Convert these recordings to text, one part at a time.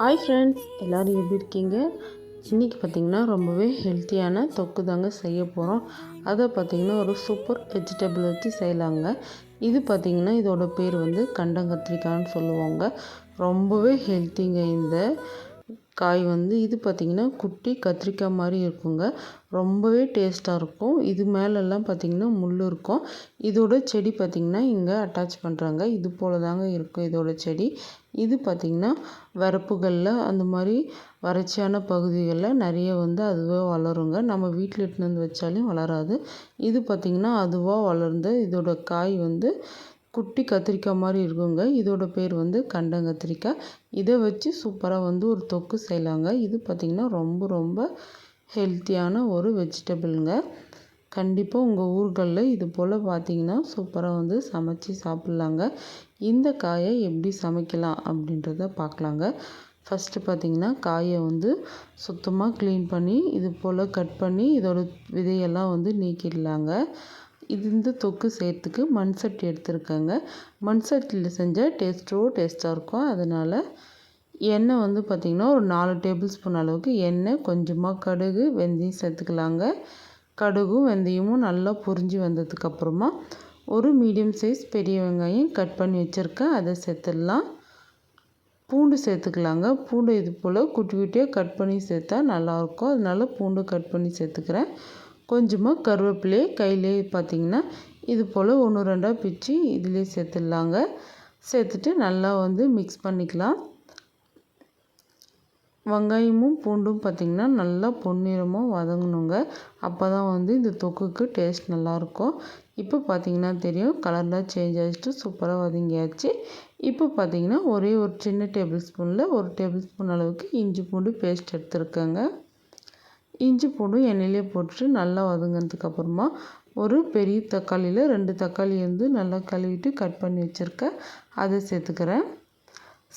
Hi friends எல்லோரும் எப்படி இருக்கீங்க? இன்றைக்கி பார்த்திங்கன்னா ரொம்பவே ஹெல்த்தியான தொக்கு தாங்க செய்ய போகிறோம் அதை பார்த்திங்கன்னா ஒரு சூப்பர் வெஜிடபிள் வச்சு செய்யலாங்க. இது பார்த்திங்கன்னா இதோட பேர் வந்து கண்டங்கத்திரிக்காய்னு சொல்லுவாங்க. ரொம்பவே ஹெல்த்திங்க இந்த காய் வந்து இது பார்த்திங்கன்னா குட்டி கத்திரிக்காய் மாதிரி இருக்குங்க. ரொம்பவே டேஸ்ட்டாக இருக்கும். இது மேலெல்லாம் பார்த்திங்கன்னா முள் இருக்கும். இதோட செடி பார்த்திங்கன்னா இங்கே அட்டாச் பண்ணுறாங்க இது போல் தாங்க இருக்கும் இதோட செடி. இது பார்த்திங்கன்னா வரப்புகளில் அந்த மாதிரி வறட்சியான பகுதிகளில் நிறைய வந்து அதுவாக வளருங்க. நம்ம வீட்டில் இட்டுன்னு வந்து வச்சாலும் வளராது. இது பார்த்திங்கன்னா அதுவாக வளர்ந்து இதோட காய் வந்து குட்டி கத்திரிக்காய் மாதிரி இருக்குங்க. இதோட பேர் வந்து கண்டங்கத்திரிக்காய். இதை வச்சு சூப்பராக வந்து ஒரு தொக்கு செய்யலாங்க. இது பார்த்திங்கன்னா ரொம்ப ரொம்ப ஹெல்த்தியான ஒரு வெஜிடபிளுங்க கண்டிப்பாக உங்கள் ஊர்களில் இது போல் பார்த்தீங்கன்னா சூப்பராக வந்து சமைச்சி சாப்பிட்லாங்க. இந்த காயை எப்படி சமைக்கலாம் அப்படின்றத பார்க்கலாங்க ஃபஸ்ட்டு பார்த்திங்கன்னா காயை வந்து சுத்தமாக க்ளீன் பண்ணி இது போல் கட் பண்ணி இதோட விதையெல்லாம் வந்து நீக்கிடலாங்க. இது இந்த தொக்கு செய்கிறதுக்கு மண் சட்டி எடுத்துருக்கேங்க. மண் சட்டியில் செஞ்சால் டேஸ்ட்டோ டேஸ்ட்டாக இருக்கும் அதனால் எண்ணெய் வந்து பார்த்திங்கன்னா ஒரு நாலு டேபிள் ஸ்பூன் அளவுக்கு எண்ணெய் கொஞ்சமாக கடுகு வெந்தயம் சேர்த்துக்கலாங்க. கடுகும் வெந்தயமும் நல்லா பொரிஞ்சு வந்ததுக்கப்புறமா ஒரு மீடியம் சைஸ் பெரிய வெங்காயம் கட் பண்ணி வச்சுருக்கேன். அதை சேர்த்துடலாம். பூண்டு சேர்த்துக்கலாங்க. பூண்டு இது போல் குட்டி குட்டியாக கட் பண்ணி சேர்த்தா நல்லாயிருக்கும் அதனால பூண்டு கட் பண்ணி சேர்த்துக்கிறேன். கொஞ்சமாக கருவேப்பிலையே கையிலே பார்த்திங்கன்னா இது போல் ஒன்று ரெண்டாக பிச்சு இதிலே சேர்த்துடலாங்க. சேர்த்துட்டு நல்லா வந்து மிக்ஸ் பண்ணிக்கலாம். வெங்காயமும் பூண்டும் பார்த்திங்கன்னா நல்லா பொன்னிறமாக வதங்கணுங்க. அப்போ தான் வந்து இந்த தொக்குக்கு டேஸ்ட் நல்லாயிருக்கும். இப்போ பார்த்திங்கன்னா தெரியும் கலர்லாம் சேஞ்ச் ஆகிட்டு சூப்பராக வதங்கியாச்சு. இப்போ பார்த்திங்கன்னா ஒரே ஒரு சின்ன டேபிள் ஸ்பூனில் ஒரு டேபிள் ஸ்பூன் அளவுக்கு இஞ்சி பூண்டு பேஸ்ட் எடுத்துருக்கேங்க. இஞ்சி பூண்டும் எண்ணெயிலே போட்டு நல்லா வதங்கினதுக்கப்புறமா ஒரு பெரிய தக்காளியில் ரெண்டு தக்காளி வந்து நல்லா கழுவிட்டு கட் பண்ணி வச்சுருக்கேன் அதை சேர்த்துக்கிறேன்.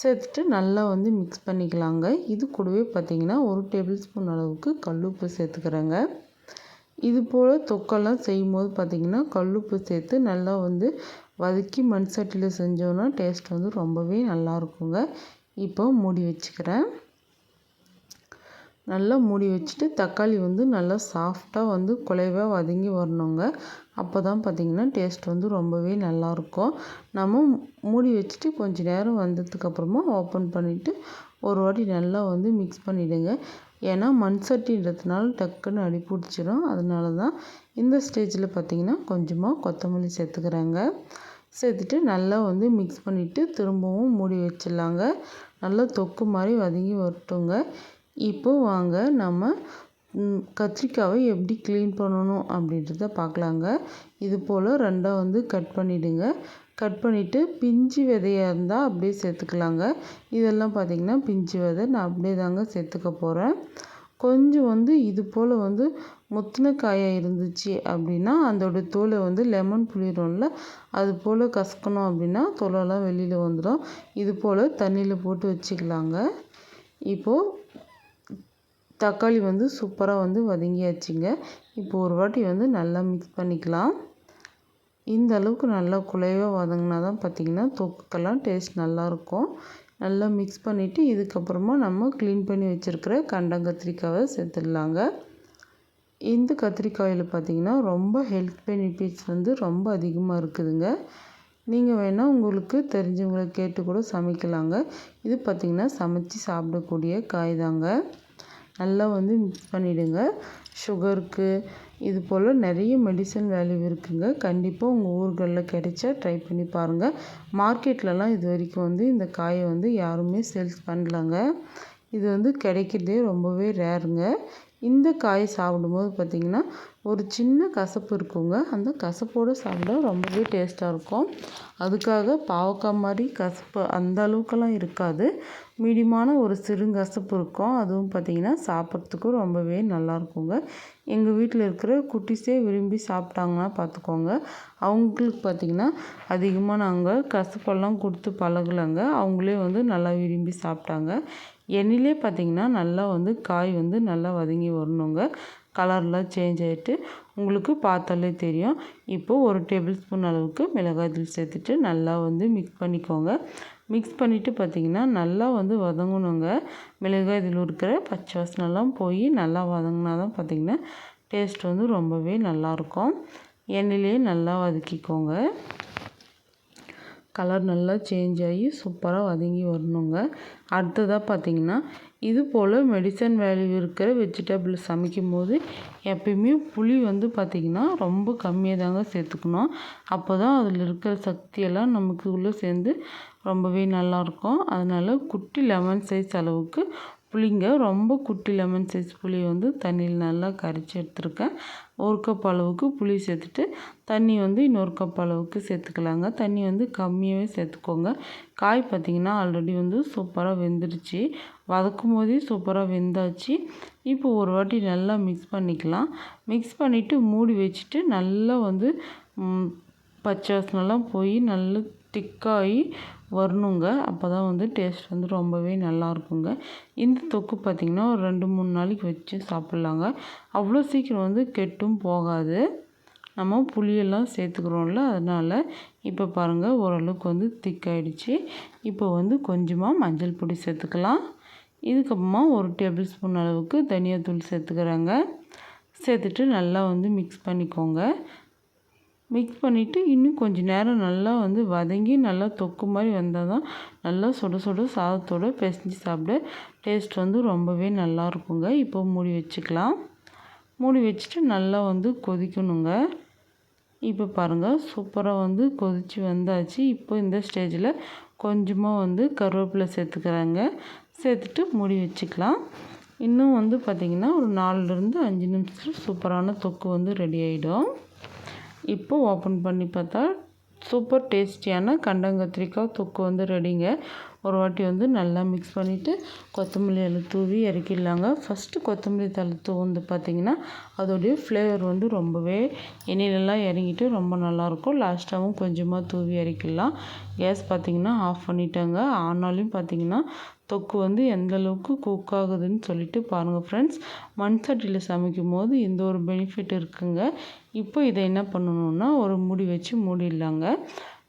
சேர்த்துட்டு நல்லா வந்து மிக்ஸ் பண்ணிக்கலாங்க. இது கூடவே பார்த்திங்கன்னா ஒரு டேபிள் ஸ்பூன் அளவுக்கு கல்லுப்பு சேர்த்துக்கிறேங்க. இது போல் தொக்கெல்லாம் செய்யும்போது பார்த்திங்கன்னா கல்லுப்பு சேர்த்து நல்லா வந்து வதக்கி மண் சட்டியில் செஞ்சோன்னா டேஸ்ட் வந்து ரொம்பவே நல்லாயிருக்குங்க இப்போ மூடி வச்சுக்கிறேன். நல்லா மூடி வச்சுட்டு தக்காளி வந்து நல்லா சாஃப்டாக வந்து குலைவாக வதங்கி வரணுங்க. அப்போ தான் பார்த்திங்கன்னா டேஸ்ட் வந்து ரொம்பவே நல்லாயிருக்கும். நம்ம மூடி வச்சுட்டு கொஞ்சம் நேரம் வந்ததுக்கப்புறமா ஓப்பன் பண்ணிவிட்டு ஒரு வாட்டி நல்லா வந்து மிக்ஸ் பண்ணிவிடுங்க ஏன்னா மண் சட்டின்றதுனால டக்குன்னு அடி பிடிச்சிடும் அதனால தான் இந்த ஸ்டேஜில் பார்த்திங்கன்னா கொஞ்சமாக கொத்தமல்லி சேர்த்துக்கிறாங்க. சேர்த்துட்டு நல்லா வந்து மிக்ஸ் பண்ணிவிட்டு திரும்பவும் மூடி வச்சிடலாங்க. நல்லா தொக்கு மாதிரி வதங்கி வரட்டுங்க. இப்போ வாங்க நம்ம கத்திரிக்காவை எப்படி க்ளீன் பண்ணணும் அப்படின்றத பார்க்கலாங்க. இது போல் ரெண்டாக வந்து கட் பண்ணிவிடுங்க கட் பண்ணிவிட்டு பிஞ்சு விதையாக இருந்தால் அப்படியே சேர்த்துக்கலாங்க. இதெல்லாம் பார்த்திங்கன்னா பிஞ்சு விதை. நான் அப்படியே தாங்க சேர்த்துக்க போகிறேன் கொஞ்சம் வந்து இது போல் வந்து முத்தின காயாக இருந்துச்சு அப்படின்னா அதோட தோலை வந்து லெமன் புளிடும்ல அது போல் கசக்கணும் அப்படின்னா தோலெல்லாம் வெளியில் வந்துடும். இது போல் தண்ணியில் போட்டு வச்சுக்கலாங்க. இப்போது தக்காளி வந்து சூப்பராக வந்து வதங்கியாச்சுங்க. இப்போ ஒரு வாட்டி வந்து நல்லா மிக்ஸ் பண்ணிக்கலாம். இந்த அளவுக்கு நல்லா குலைவாக வதங்கினா தான் பார்த்திங்கன்னா தொக்குக்கெல்லாம் டேஸ்ட் நல்லாயிருக்கும் நல்லா மிக்ஸ் பண்ணிவிட்டு இதுக்கப்புறமா நம்ம க்ளீன் பண்ணி வச்சுருக்கிற கண்டங்கத்திரிக்காவை சேர்த்துடலாங்க. இந்த கத்திரிக்காயில் பார்த்திங்கன்னா ரொம்ப ஹெல்த் பெனிஃபிட்ஸ் வந்து ரொம்ப அதிகமாக இருக்குதுங்க. நீங்கள் வேணால் உங்களுக்கு தெரிஞ்சவங்களை கேட்டு கூட சமைக்கலாங்க. இது பார்த்திங்கன்னா சமைச்சு சாப்பிடக்கூடிய காய் தாங்க. நல்லா வந்து மிக்ஸ் பண்ணிவிடுங்க சுகருக்கு இது போல் நிறைய மெடிசன் வேல்யூ இருக்குதுங்க கண்டிப்பாக உங்கள் ஊர்களில் கிடைச்சா ட்ரை பண்ணி பாருங்கள் மார்க்கெட்லலாம் இது வரைக்கும் வந்து இந்த காயை வந்து யாருமே சேல்ஸ் பண்ணலங்க. இது வந்து கிடைக்கிறதே ரொம்பவே ரேருங்க இந்த காயை சாப்பிடும்போது பார்த்திங்கன்னா ஒரு சின்ன கசப்பு இருக்குங்க. அந்த கசப்போடு சாப்பிட ரொம்பவே டேஸ்ட்டாக இருக்கும். அதுக்காக பாவக்காய் மாதிரி கசப்பு அந்த அளவுக்கெல்லாம் இருக்காது. மீடியமான ஒரு சிறுங்கசப்பு இருக்கும். அதுவும் பார்த்திங்கன்னா சாப்பிட்றதுக்கும் ரொம்பவே நல்லாயிருக்குங்க எங்கள் வீட்டில் இருக்கிற குட்டிஸே விரும்பி சாப்பிட்டாங்கன்னா பார்த்துக்கோங்க அவங்களுக்கு பார்த்திங்கன்னா அதிகமாக நாங்கள் கசப்பெல்லாம் கொடுத்து பழகலைங்க. அவங்களே வந்து நல்லா விரும்பி சாப்பிட்டாங்க. எண்ணிலே பார்த்திங்கன்னா நல்லா வந்து காய் வந்து நல்லா வதங்கி வரணுங்க. கலர்லாம் சேஞ்ச் ஆகிட்டு உங்களுக்கு பார்த்தாலே தெரியும். இப்போது ஒரு டேபிள் ஸ்பூன் அளவுக்கு மிளகாய் தூள் சேர்த்துட்டு நல்லா வந்து மிக்ஸ் பண்ணிக்கோங்க. மிக்ஸ் பண்ணிவிட்டு பார்த்திங்கன்னா நல்லா வந்து வதங்கணுங்க. மிளகாய் தூள் இருக்கிற பச்சை வாசனெல்லாம் போய் நல்லா வதங்கினா தான் பார்த்திங்கன்னா டேஸ்ட் வந்து ரொம்பவே நல்லாயிருக்கும் எண்ணெயிலே நல்லா வதக்கிக்கோங்க. கலர் நல்லா சேஞ்ச் ஆகி சூப்பராக வதங்கி வரணுங்க. அடுத்ததாக பார்த்திங்கன்னா இது போல் மெடிசன் வேல்யூ இருக்கிற வெஜிடபிள் சமைக்கும் போது எப்பயுமே புளி வந்து பார்த்திங்கன்னா ரொம்ப கம்மியாக தாங்க சேர்த்துக்கணும். அப்போ தான் அதில் இருக்கிற சக்தியெல்லாம் நமக்கு உள்ளே சேர்ந்து ரொம்பவே நல்லாயிருக்கும் அதனால் குட்டி லெமன் சைஸ் அளவுக்கு புளிங்க ரொம்ப குட்டி லெமன் சைஸ் புளி வந்து தண்ணியில் நல்லா கரைச்சி எடுத்துருக்கேன். ஒரு கப் அளவுக்கு புளி சேர்த்துட்டு தண்ணி வந்து இன்னொரு கப் அளவுக்கு சேர்த்துக்கலாங்க. தண்ணி வந்து கம்மியாகவே சேர்த்துக்கோங்க. காய் பார்த்திங்கன்னா ஆல்ரெடி வந்து சூப்பராக வெந்துடுச்சு வதக்கும் போதே சூப்பராக வெந்தாச்சு. இப்போ ஒரு வாட்டி நல்லா மிக்ஸ் பண்ணிக்கலாம். மிக்ஸ் பண்ணிவிட்டு மூடி வச்சுட்டு நல்லா வந்து பச்சை வாசனெல்லாம் போய் நல்லா திக்காகி வரணுங்க. அப்போ தான் வந்து டேஸ்ட் வந்து ரொம்பவே நல்லாயிருக்குங்க. இந்த தொக்கு பார்த்திங்கன்னா ஒரு ரெண்டு மூணு நாளைக்கு வச்சு சாப்பிட்லாங்க. அவ்வளோ சீக்கிரம் வந்து கெட்டும் போகாது. நம்ம புளியெல்லாம் சேர்த்துக்கிறோம்ல அதனால் இப்போ பாருங்கள் ஓரளவுக்கு வந்து திக்காயிடுச்சு. இப்போ வந்து கொஞ்சமாக மஞ்சள் பொடி சேர்த்துக்கலாம். இதுக்கப்புறமா ஒரு டேபிள் ஸ்பூன் அளவுக்கு தனியாத்தூள் சேர்த்துக்கிறேங்க. சேர்த்துட்டு நல்லா வந்து மிக்ஸ் பண்ணிக்கோங்க. மிக்ஸ் பண்ணிவிட்டு இன்னும் கொஞ்சம் நேரம் நல்லா வந்து வதங்கி நல்லா தொக்கு மாதிரி வந்தால் தான் நல்லா சுட சுட சாதத்தோடு பிசைஞ்சு சாப்பிட டேஸ்ட் வந்து ரொம்பவே நல்லா இருக்குங்க. இப்போ மூடி வச்சுக்கலாம். மூடி வச்சுட்டு நல்லா வந்து கொதிக்கணுங்க. இப்போ பாருங்கள் சூப்பராக வந்து கொதித்து வந்தாச்சு. இப்போ இந்த ஸ்டேஜில் கொஞ்சமாக வந்து கருவேப்பிலை சேர்த்துக்கிறாங்க. சேர்த்துட்டு மூடி வச்சுக்கலாம். இன்னும் வந்து பார்த்திங்கன்னா ஒரு நாலுலேருந்து அஞ்சு நிமிஷத்தில் சூப்பரான தொக்கு வந்து ரெடி ஆகிடும் இப்போ ஓப்பன் பண்ணி பார்த்தா சூப்பர் டேஸ்டியான கண்டங்கத்திரிக்காய் தொக்கு வந்து ரெடிங்க ஒரு வாட்டி வந்து நல்லா மிக்ஸ் பண்ணிவிட்டு கொத்தமல்லி இலை தூவி இறக்கிடலாங்க. ஃபஸ்ட்டு கொத்தமல்லி தலை வந்து பார்த்திங்கன்னா அதோடைய ஃப்ளேவர் வந்து ரொம்பவே எண்ணெயிலலாம் இறங்கிட்டு ரொம்ப நல்லாயிருக்கும். லாஸ்ட்டாகவும் கொஞ்சமாக தூவி இறக்கிடலாம். கேஸ் பார்த்திங்கன்னா ஆஃப் பண்ணிட்டாங்க. ஆனாலும் பார்த்திங்கன்னா தொக்கு வந்து எந்த அளவுக்கு குக் ஆகுதுன்னு சொல்லிட்டு பாருங்கள் ஃப்ரெண்ட்ஸ் மண் சட்டியில் சமைக்கும் போது இந்த ஒரு பெனிஃபிட் இருக்குங்க. இப்போ இதை என்ன பண்ணணுன்னா ஒரு மூடி வச்சு மூடிடலாங்க.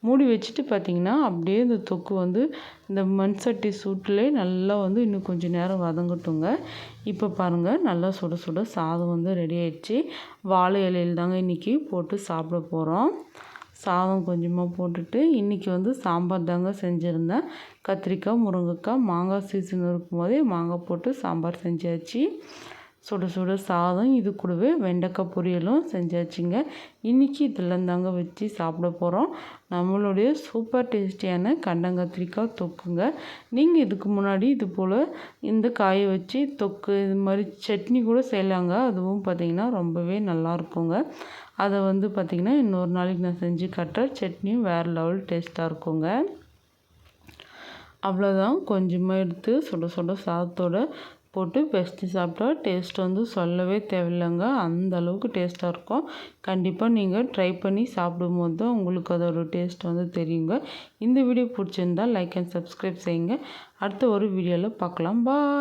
மூடி வச்சுட்டு பார்த்திங்கன்னா அப்படியே இந்த தொக்கு வந்து இந்த மண் சட்டி சூட்டிலே நல்லா வந்து இன்னும் கொஞ்சம் நேரம் வதங்கட்டுங்க. இப்போ பாருங்கள் நல்லா சுட சுட சாதம் வந்து ரெடி ஆயிடுச்சு. வாழை இலையில் தாங்க இன்றைக்கி போட்டு சாப்பிட போகிறோம் சாதம் கொஞ்சமாக போட்டுட்டு இன்றைக்கி வந்து சாம்பார் தாங்க செஞ்சுருந்தேன். கத்திரிக்காய் முருங்கைக்காய் மாங்காய் சீசன் இருக்கும் போதே மாங்காய் போட்டு சாம்பார் செஞ்சாச்சு. சுட சுட சாதம் இது கூடவே வெண்டைக்காய் பொரியலும் செஞ்சாச்சுங்க. இன்றைக்கி இதெல்லாம் தாங்க வச்சு சாப்பிட போகிறோம் நம்மளுடைய சூப்பர் டேஸ்டியான கண்டங்கத்திரிக்காய் தொக்குங்க. நீங்கள் இதுக்கு முன்னாடி இது போல் இந்த காயை வச்சு தொக்கு இது மாதிரி சட்னி கூட செய்யலாங்க. அதுவும் பார்த்திங்கன்னா ரொம்பவே நல்லாயிருக்குங்க அதை வந்து பார்த்திங்கன்னா இன்னொரு நாளைக்கு நான் செஞ்சு கட்டுற சட்னியும் வேறு லெவல் டேஸ்ட்டாக இருக்குங்க. அவ்வளோதான் கொஞ்சமாக எடுத்து சுட சுட சாதத்தோட போட்டு பெஸ்ட்டு சாப்பிட்டா டேஸ்ட் வந்து சொல்லவே தேவையில்லைங்க. அந்த அளவுக்கு டேஸ்ட்டாக இருக்கும். கண்டிப்பாக நீங்கள் ட்ரை பண்ணி சாப்பிடும்போது தான் உங்களுக்கு அதோட டேஸ்ட் வந்து தெரியுங்க. இந்த வீடியோ பிடிச்சிருந்தால் லைக் அண்ட் சப்ஸ்கிரைப் செய்யுங்க. அடுத்த ஒரு வீடியோவில் பார்க்கலாம். பாய்